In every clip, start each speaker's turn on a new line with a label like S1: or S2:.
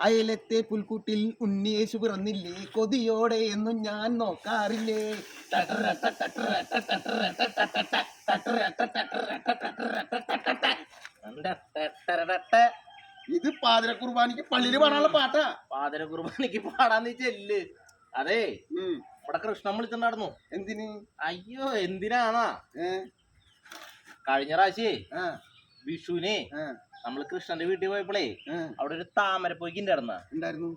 S1: അയലത്തെ പുൽക്കൂട്ടിൽ ഉണ്ണിയേശു പിറന്നില്ലേ? കൊതിയോടെ എന്നും ഞാൻ നോക്കാറില്ലേ. ഇത് പാതിര കുർബാനിക്ക് പള്ളിയിൽ പാടാനുള്ള പാട്ടാ.
S2: പാതിര കുർബാനയ്ക്ക് പാടാന്ന് ചെല്ല് അതെ. ഇവിടെ കൃഷ്ണൻ വിളിച്ചിട്ടുണ്ടായിരുന്നു
S1: എന്തിന്?
S2: അയ്യോ എന്തിനാണാ? കഴിഞ്ഞ പ്രാവശ്യേ വിഷുവിനെ നമ്മൾ കൃഷ്ണന്റെ വീട്ടിൽ പോയപ്പോഴേ അവിടെ ഒരു താമരപ്പൊയ്ക്ക് ഉണ്ടായിരുന്ന.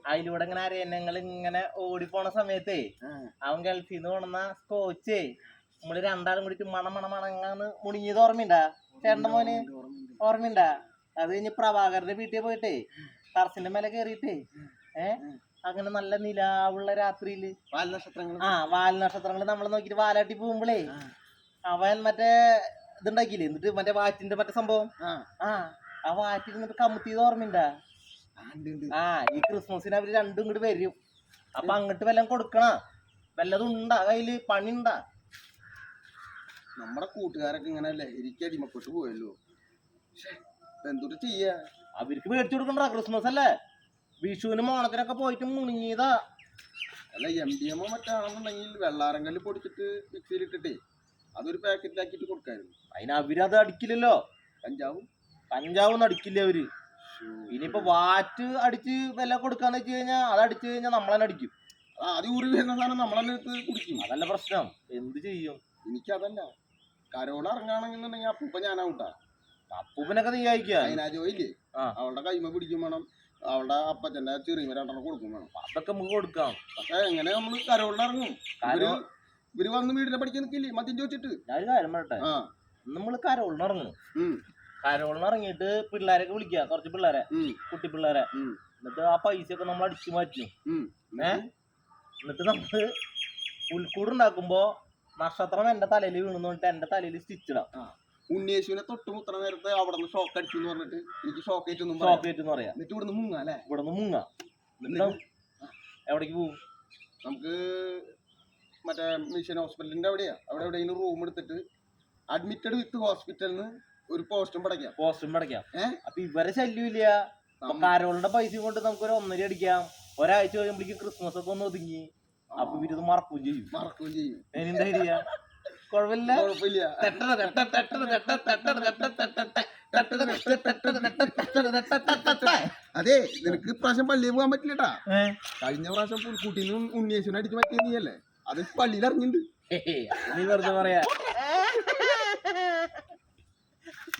S2: അതിലൂടെ ഇങ്ങനെ അരയന്നങ്ങൾ ഇങ്ങനെ ഓടിപ്പോണ സമയത്തേ അവൻ ഗൾഫിൽ നിന്ന് കൊണ്ടുവന്ന സ്കോച്ചേ നമ്മൾ രണ്ടാളും കൂടി മണം മണം മണങ്ങാന്ന് മുണിഞ്ഞത് ഓർമ്മയുണ്ടാ? ചേട്ടന്റെ മോന്?
S1: ഓർമ്മയുണ്ട
S2: അത് കഴിഞ്ഞ് പ്രഭാകരന്റെ വീട്ടിൽ പോയിട്ടേ ടർസിന്റെ മേലെ കേറിയിട്ടേ ഏ? അങ്ങനെ നല്ല നിലാവുള്ള രാത്രിയിൽ.
S1: വാൽ നക്ഷത്രങ്ങൾ
S2: ആ വാൽ നക്ഷത്രങ്ങൾ നമ്മൾ നോക്കിട്ട് വാലാട്ടി പോകുമ്പോഴേ. അവൻ മറ്റേ ഇതുണ്ടാക്കിയില്ലേ? എന്നിട്ട് മറ്റേ വാറ്റിന്റെ മറ്റേ സംഭവം?
S1: ആ.
S2: ആ വാറ്റിൽ നിന്നിട്ട് കമ്മുത്തിയത് ഓർമ്മയുണ്ടാ.
S1: ആ
S2: ഈ ക്രിസ്മസിന് അവർ രണ്ടും ഇങ്ങോട്ട് വരും. അപ്പൊ അങ്ങോട്ട് വല്ലതും കൊടുക്കണ? വല്ലതും ഉണ്ടാ? കയ്യിൽ പണി ഉണ്ടാ?
S1: നമ്മുടെ കൂട്ടുകാരൊക്കെ ഇങ്ങനെ ലഹരിക്ക് അടിമപ്പെട്ടു പോയല്ലോ. എന്തോട്ട് ചെയ്യാ?
S2: അവർക്ക് മേടിച്ചു കൊടുക്കണ്ട ക്രിസ്മസ് അല്ലേ? വിഷുവിനും ഓണത്തിനൊക്കെ പോയിട്ട് മുണിങ്ങിയതാ.
S1: അല്ല എം ഡി എമ്മോ മറ്റാണെന്നുണ്ടെങ്കിൽ വെള്ളാരങ്കല്ല് പൊടിച്ചിട്ട് മിക്സിയിൽ ഇട്ടിട്ടേ അതൊരു പാക്കറ്റിലാക്കിയിട്ട് കൊടുക്കായിരുന്നു.
S2: അതിന് അവരത് അടിക്കില്ലല്ലോ.
S1: കഞ്ചാവും?
S2: കഞ്ചാവൊന്നും അടിക്കില്ല അവർ. ഇനിയിപ്പോ വാറ്റ് അടിച്ച് വില കൊടുക്കാന്ന് വെച്ച് കഴിഞ്ഞാൽ അത് അടിച്ചു കഴിഞ്ഞാൽ നമ്മളെന്നെ അടിക്കും.
S1: അത് ഊറി വരുന്ന സാധനം എടുത്ത് കുടിക്കും.
S2: അതല്ല പ്രശ്നം. എന്ത് ചെയ്യും?
S1: എനിക്കതല്ല. കരോള ഇറങ്ങാണെന്നുണ്ടെങ്കിൽ അപ്പൂപ്പ ഞാനാവൂട്ടാ.
S2: അപ്പൂപ്പനൊക്കെ നീ അയക്കുക
S1: അതിനാ ജോയില്ലേ. അവളുടെ കൈമ പിടിക്കും വേണം. അവളുടെ അപ്പച്ചന്റെ ചെറിയ രണ്ടെണ്ണം കൊടുക്കും വേണം.
S2: അതൊക്കെ നമുക്ക് കൊടുക്കാം.
S1: പക്ഷെ എങ്ങനെ നമ്മൾ കരോളിൽ ഇറങ്ങും
S2: ഇവർ
S1: ഇവർ വന്ന് വീടിനെ പഠിക്കാൻ നിൽക്കില്ലേ മദ്യം ചോദിച്ചിട്ട്.
S2: ഞാനൊരു കാര്യം പറയട്ടെ?
S1: ആ. ഉം.
S2: ഇറങ്ങിയിട്ട് പിള്ളേരൊക്കെ വിളിക്കുക കുറച്ച് പിള്ളേരെ
S1: ഉം.
S2: കുട്ടി പിള്ളേരെ.
S1: ഉം.
S2: എന്നിട്ട് ആ പൈസ ഒക്കെ നമ്മൾ അടിച്ചു മാറ്റും.
S1: ഉം.
S2: ഏ? എന്നിട്ട് നമ്മൾ പുൽക്കൂട് ഉണ്ടാക്കുമ്പോ നക്ഷത്രം എന്റെ തലയിൽ വീണെന്ന് പറഞ്ഞിട്ട് എന്റെ തലയിൽ സ്റ്റിച്ച് ഇടാം.
S1: ഉണ്ണിയേശുവിനെ തൊട്ട് മുത്തണ നേരത്തെ അവിടെ നിന്ന് ഷോക്ക് അടിച്ചു എന്ന് പറഞ്ഞിട്ട് എനിക്ക് ഷോക്ക് ഏറ്റൊന്നും
S2: ഷോക്ക് ഏറ്റെന്ന് പറയാം.
S1: എന്നിട്ട് ഇവിടുന്ന് മുങ്ങ അല്ലേ?
S2: ഇവിടെ നിന്ന് മുങ്ങ എവിടേക്ക് പോകും
S1: നമുക്ക് മറ്റേ മിഷൻ ഹോസ്പിറ്റലിന്റെ അവിടെയാ. അവിടെ എവിടെയെങ്കിലും റൂം എടുത്തിട്ട് അഡ്മിറ്റഡ് വിത്ത് ഹോസ്പിറ്റലിൽ നിന്ന് ഒരു പോസ്റ്റും പടയ്ക്കാം
S2: പോസ്റ്റും പടയ്ക്കാം? അപ്പൊ ഇവരെ ശല്യമില്ല. കാരോളുടെ പൈസ കൊണ്ട് നമുക്ക് ഒരു ഒന്നര അടിക്കാം. ഒരാഴ്ച കഴിയുമ്പോഴേക്കും ക്രിസ്മസ് ഒക്കെ ഒന്ന് ഒതുങ്ങി. അപ്പൊ ഇവരിത് മറക്കുകയും ചെയ്യും.
S1: മറക്കുകയും ചെയ്യും.
S2: എന്താ ചെയ്യാ കുഴപ്പമില്ല
S1: കുഴപ്പമില്ല
S2: തെട്ടണ തെട്ട തെട്ടണ തെട്ട തെട്ടണ തെട്ട തെട്ട
S1: അതെ നിനക്ക് ഇപ്രാവശ്യം പള്ളിയിൽ പോകാൻ പറ്റില്ലട്ടാ? കഴിഞ്ഞ പ്രാവശ്യം പുൽക്കുട്ടിനും ഉണ്ണിയേശുവിനും അടിച്ച് പറ്റിയ നീയല്ലേ അത് പള്ളിയിൽ ഇറങ്ങിണ്ട്
S2: ഹേയ്, നീ വെറുതെ പറയാ